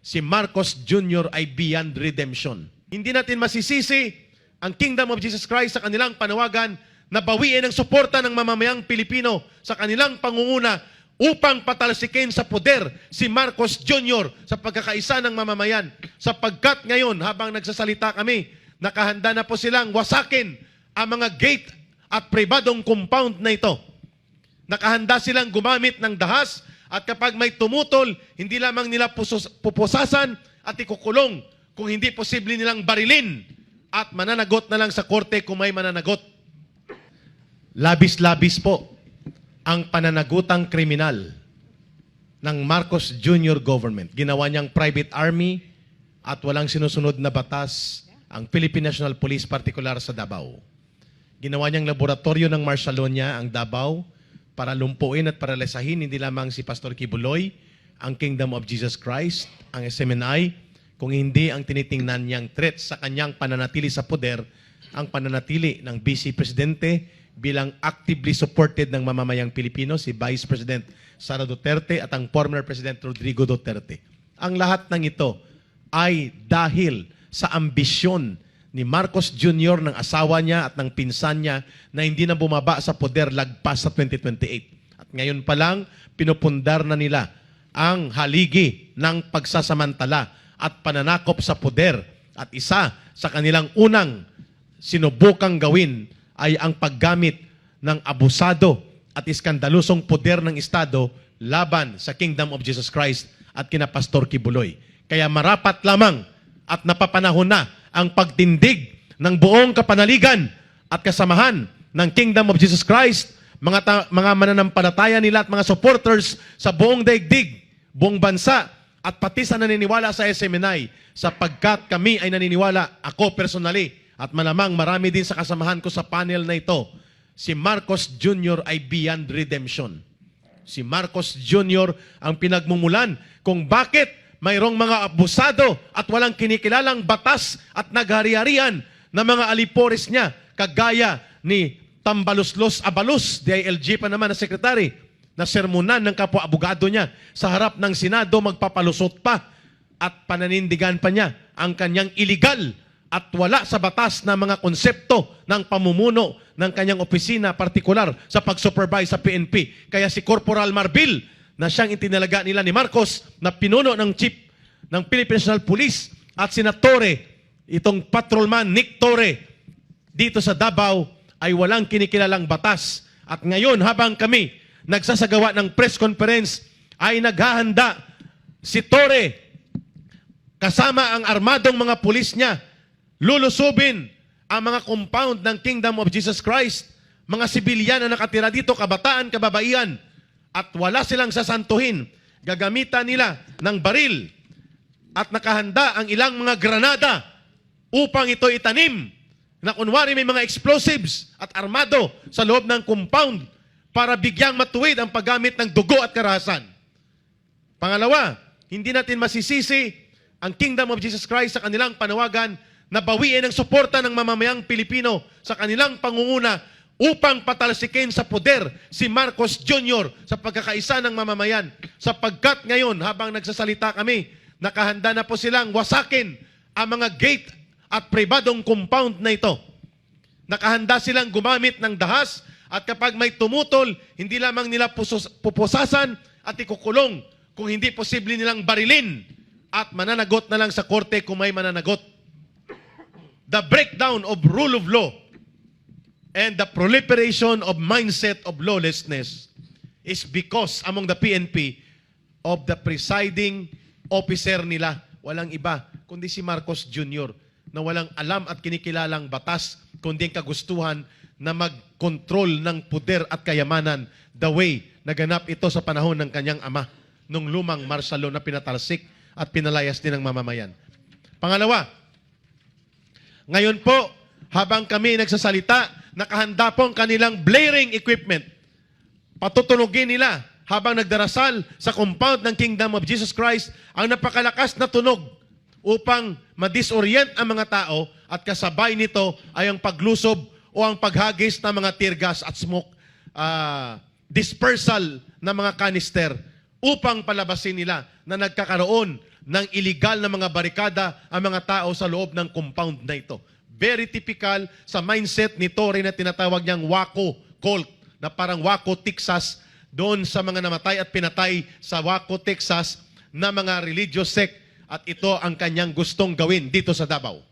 si Marcos Jr. ay beyond redemption. Hindi natin masisisi ang Kingdom of Jesus Christ sa kanilang panawagan na bawiin ang suporta ng mamamayang Pilipino sa kanilang pangunguna upang patalsikin sa poder si Marcos Jr. sa pagkakaisa ng mamamayan. Sapagkat ngayon, habang nagsasalita kami, nakahanda na po silang wasakin ang mga gate at pribadong compound na ito. Nakahanda silang gumamit ng dahas at kapag may tumutol, hindi lamang nila pusos- pupusasan at ikukulong kung hindi posible nilang barilin at mananagot na lang sa korte kung may mananagot. Labis-labis po ang pananagutang kriminal ng Marcos Jr. government. Ginawa niyang private army at walang sinusunod na batas ang Philippine National Police, partikular sa Davao. Ginawa niyang laboratorio ng Marshallonia ang Davao para lumpuin at paralisahin hindi lamang si Pastor Kibuloy, ang Kingdom of Jesus Christ, ang SMNI, kung hindi ang tinitingnan niyang threat sa kanyang pananatili sa poder, ang pananatili ng Vice Presidente bilang actively supported ng mamamayang Pilipino, si Vice President Sara Duterte at ang former President Rodrigo Duterte. Ang lahat ng ito ay dahil sa ambisyon ni Marcos Jr. ng asawa niya at ng pinsan niya na hindi na bumaba sa poder lagpas sa 2028. At ngayon pa lang, pinupundar na nila ang haligi ng pagsasamantala at pananakop sa poder. At isa sa kanilang unang sinubukang gawin ay ang paggamit ng abusado at iskandalusong poder ng Estado laban sa Kingdom of Jesus Christ at kina Pastor Kibuloy. Kaya marapat lamang at napapanahon na ang pagtindig ng buong kapanaligan at kasamahan ng Kingdom of Jesus Christ, mga, mga mananampalataya nila at mga supporters sa buong daigdig, buong bansa, at pati sa naniniwala sa SMNI, sapagkat kami ay naniniwala, ako personally, at malamang marami din sa kasamahan ko sa panel na ito, si Marcos Jr. ay beyond redemption. Si Marcos Jr. ang pinagmumulan kung bakit mayroong mga abusado at walang kinikilalang batas at naghari-harian na mga alipores niya, kagaya ni Tambaluslos Abalos, DILG pa naman na sekretary, na sermonan ng kapwa abogado niya sa harap ng Senado magpapalusot pa at pananindigan pa niya ang kanyang illegal at wala sa batas na mga konsepto ng pamumuno ng kanyang opisina partikular sa pag-supervise sa PNP. Kaya si Corporal Marbil na siyang itinalaga nila ni Marcos na pinuno ng chief ng Philippine National Police at sina Torre, itong patrolman Nick Torre dito sa Davao ay walang kinikilalang batas. At ngayon habang kami nagsasagawa ng press conference ay naghahanda si Torre kasama ang armadong mga pulis niya, lulusubin ang mga compound ng Kingdom of Jesus Christ, mga sibilyan na nakatira dito, kabataan, kababaihan, at wala silang sasantuhin. Gagamitan nila ng baril at nakahanda ang ilang mga granada upang ito itanim na kunwari may mga explosives at armado sa loob ng compound para bigyang matuwid ang paggamit ng dugo at karahasan. Pangalawa, hindi natin masisisi ang Kingdom of Jesus Christ sa kanilang panawagan na bawiin ang suporta ng mamamayang Pilipino sa kanilang pangunguna upang patalsikin sa poder si Marcos Jr. sa pagkakaisa ng mamamayan. Sapagkat ngayon, habang nagsasalita kami, nakahanda na po silang wasakin ang mga gate at pribadong compound na ito. Nakahanda silang gumamit ng dahas at kapag may tumutol, hindi lamang nila pusos- pupusasan at ikukulong kung hindi posible nilang barilin at mananagot na lang sa korte kung may mananagot. The breakdown of rule of law and the proliferation of mindset of lawlessness is because among the PNP of the presiding officer nila, walang iba kundi si Marcos Jr. na walang alam at kinikilalang batas kundi ang kagustuhan na mag-control ng puder at kayamanan the way naganap ito sa panahon ng kanyang ama nung lumang marsalo na pinatalsik at pinalayas din ng mamamayan. Pangalawa, ngayon po, habang kami nagsasalita, nakahanda po ang kanilang blaring equipment. Patutunugin nila habang nagdarasal sa compound ng Kingdom of Jesus Christ ang napakalakas na tunog upang madisorient ang mga tao at kasabay nito ay ang paglusob o ang paghagis ng mga tear gas at smoke ah, dispersal ng mga kanister upang palabasin nila na nagkakaroon ng illegal na mga barikada ang mga tao sa loob ng compound na ito. Very typical sa mindset ni Torre na tinatawag niyang Waco cult na parang Waco, Texas doon sa mga namatay at pinatay sa Waco, Texas na mga religious sect at ito ang kanyang gustong gawin dito sa Davao.